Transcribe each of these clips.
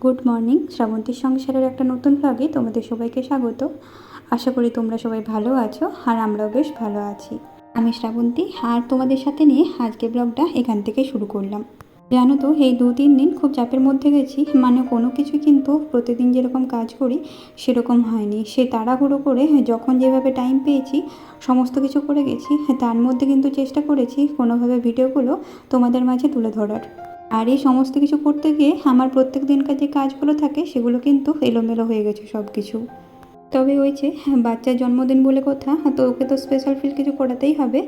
Good morning Srabanti সংসারের একটা নতুন ব্লগে তোমাদের সবাইকে স্বাগত। আশা করি তোমরা সবাই ভালো আছো আর আমরাও বেশ ভালো আছি। আমি শ্রাবন্তী আর তোমাদের সাথে নিয়ে আজকে ব্লগটা এখান থেকে শুরু করলাম। জানো তো, এই দু তিন দিন খুব চাপের মধ্যে গেছি। মানে কোনো কিছু কিন্তু প্রতিদিন যেরকম কাজ করি, সেরকম হয়নি। সে তাড়াহুড়ো করে যখন যেভাবে টাইম পেয়েছি, সমস্ত কিছু করে গেছি, তার মধ্যে কিন্তু চেষ্টা করেছি কোনোভাবে ভিডিওগুলো তোমাদের মাঝে তুলে ধরার। আর এই সমস্ত কিছু করতে গিয়ে আমার প্রত্যেক দিনকার যে কাজগুলো থাকে, সেগুলো কিন্তু এলোমেলো হয়ে গেছে সব কিছু তবে ওই যে বাচ্চার জন্মদিন বলে কথা, তো ওকে তো স্পেশাল ফিল কিছু করাতেই হবে।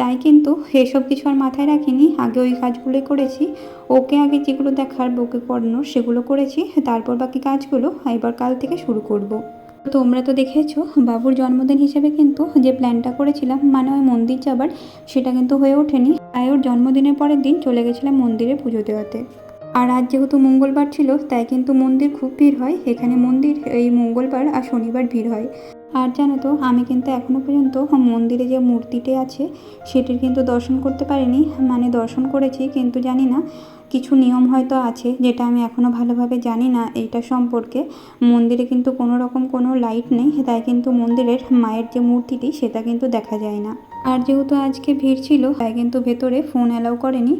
তাই কিন্তু এসব কিছু আর মাথায় রাখিনি। আগে ওই কাজগুলোই করেছি। ওকে আগে যেগুলো দেখার ওকে করানোর সেগুলো করেছি। তারপর বাকি কাজগুলো এবার কাল থেকে শুরু করব। তোমরা তো দেখেছ, বাবুর জন্মদিন হিসেবে কিন্তু যে প্ল্যানটা করেছিলাম মানে ওই মন্দির যাবার, সেটা কিন্তু হয়ে ওঠেনি। তাই ওর জন্মদিনের পরের দিন চলে গেছিলাম মন্দিরে পুজো দেওয়াতে। আর আজ যেহেতু মঙ্গলবার ছিল, তাই কিন্তু মন্দির খুব ভিড় হয়। এখানে মন্দির, এই মঙ্গলবার আর শনিবার ভিড় হয়। আর জানো তো, আমি কিন্তু এখনও পর্যন্ত মন্দিরে যে মূর্তিটি আছে, সেটির কিন্তু দর্শন করতে পারিনি। মানে দর্শন করেছি, কিন্তু জানি না, কিছু নিয়ম হয়তো আছে, যেটা আমি এখনও ভালোভাবে জানি না এইটা সম্পর্কে। মন্দিরে কিন্তু কোনো রকম কোনো লাইট নেই, তাই কিন্তু মন্দিরের মায়ের যে মূর্তিটি, সেটা কিন্তু দেখা যায় না। আর যেহেতু আজকে ভিড় ছিল, তাই কিন্তু ভেতরে ফোন অ্যালাউ করেনি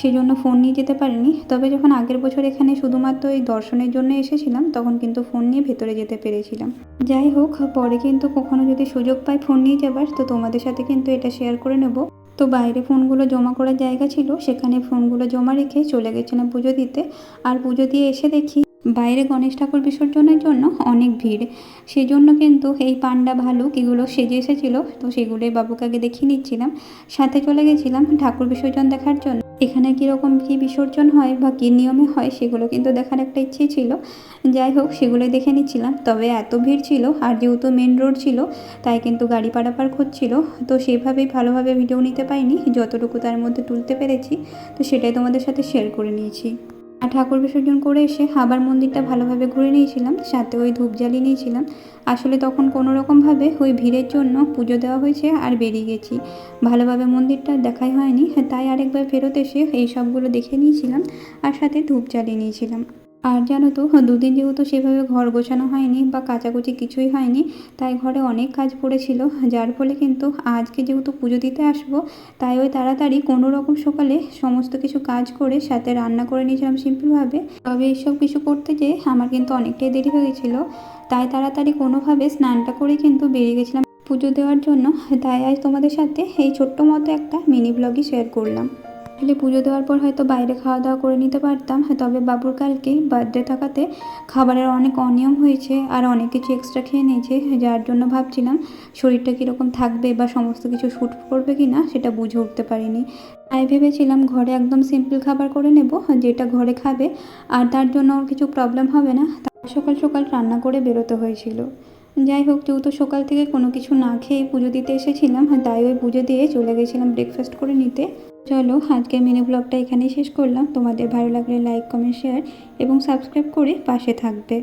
সেই জন্য ফোন নিয়ে যেতে পারিনি। তবে যখন আগের বছর এখানে শুধুমাত্র এই দর্শনের জন্য এসেছিলাম, তখন কিন্তু ফোন নিয়ে ভেতরে যেতে পেরেছিলাম। যাই হোক, পরে কিন্তু কখনো যদি সুযোগ পাই ফোন নিয়ে যাবার, তো তোমাদের সাথে কিন্তু এটা শেয়ার করে নেব। তো বাইরে ফোনগুলো জমা করার জায়গা ছিল, সেখানে ফোনগুলো জমা রেখে চলে গেছিলাম পুজো দিতে। আর পুজো দিয়ে এসে দেখি বাইরে গণেশ ঠাকুর বিসর্জনের জন্য অনেক ভিড়। সেই জন্য কিন্তু এই পান্ডা ভালুক এগুলো সেজে এসেছিল, তো সেগুলোই বাবুকে আগে দেখিয়ে নিচ্ছিলাম। সাথে চলে গেছিলাম ঠাকুর বিসর্জন দেখার জন্য। এখানে কীরকম কী বিসর্জন হয় বা কী নিয়মে হয় সেগুলো কিন্তু দেখার একটা ইচ্ছে ছিল। যাই হোক সেগুলো দেখে নিচ্ছিলাম। তবে এত ভিড় ছিল আর যেহেতু মেন রোড ছিল, তাই কিন্তু গাড়ি পারাপার হচ্ছিল। তো সেভাবেই ভালোভাবে ভিডিও নিতে পাইনি যতটুকু তার মধ্যে তুলতে পেরেছি, তো সেটাই তোমাদের সাথে শেয়ার করে নিয়েছি। আর ঠাকুর বিসর্জন করে এসে আবার মন্দিরটা ভালোভাবে ঘুরে নিয়েছিলাম, সাথে ওই ধূপ জ্বালিয়ে নিয়েছিলাম। আসলে তখন কোনো রকমভাবে ওই ভিড়ের জন্য পুজো দেওয়া হয়েছে আর বেরিয়ে গেছি। ভালোভাবে মন্দিরটা দেখাই হয়নি, তাই আরেকবার ফেরত এসে এই সবগুলো দেখে নিয়েছিলাম আর সাথে ধূপ জ্বালিয়ে নিয়েছিলাম। আর জানো তো দুদিন যেহেতু সেভাবে ঘর গোছানো হয়নি বা কাচাকুচি কিছুই হয়নি, তাই ঘরে অনেক কাজ পড়েছিল। যার ফলে কিন্তু আজকে যেহেতু পুজো দিতে আসব, তাই ওই তাড়াতাড়ি কোনো রকম সকালে সমস্ত কিছু কাজ করে সাথে রান্না করে নিয়েছিলাম সিম্পলভাবে। তবে এইসব কিছু করতে যেয়ে আমার কিন্তু অনেকটাই দেরি হয়ে গেছিল। তাই তাড়াতাড়ি কোনোভাবে স্নানটা করে কিন্তু বেরিয়ে গেছিলাম পুজো দেওয়ার জন্য। তাই আজ তোমাদের সাথে এই ছোট্ট মতো একটা মিনি ব্লগই শেয়ার করলাম। আসলে পুজো দেওয়ার পর হয়তো বাইরে খাওয়া দাওয়া করে নিতে পারতাম। তবে বাবুর কালকে বার্থডে থাকাতে খাবারের অনেক অনিয়ম হয়েছে আর অনেক কিছু এক্সট্রা খেয়ে নিয়েছে, যার জন্য ভাবছিলাম শরীরটা কীরকম থাকবে বা সমস্ত কিছু শ্যুট করবে কি না সেটা বুঝে উঠতে পারিনি। তাই ভেবেছিলাম ঘরে একদম সিম্পল খাবার করে নেব, যেটা ঘরে খাবে আর তার জন্য ওর কিছু প্রবলেম হবে না। সকাল সকাল রান্না করে বেরোতে হয়েছিল। যাই হোক, যেহেতু সকাল থেকে কোনো কিছু না খেয়ে পুজো দিতে এসেছিলাম তাই ওই পুজো দিয়ে চলে গেছিলাম ব্রেকফাস্ট করে নিতে। চলো আজকে মিনি ব্লগটা এখানেই শেষ করলাম। তোমাদের ভালো লাগলে লাইক কমেন্ট শেয়ার এবং সাবস্ক্রাইব করে পাশে থাকবে।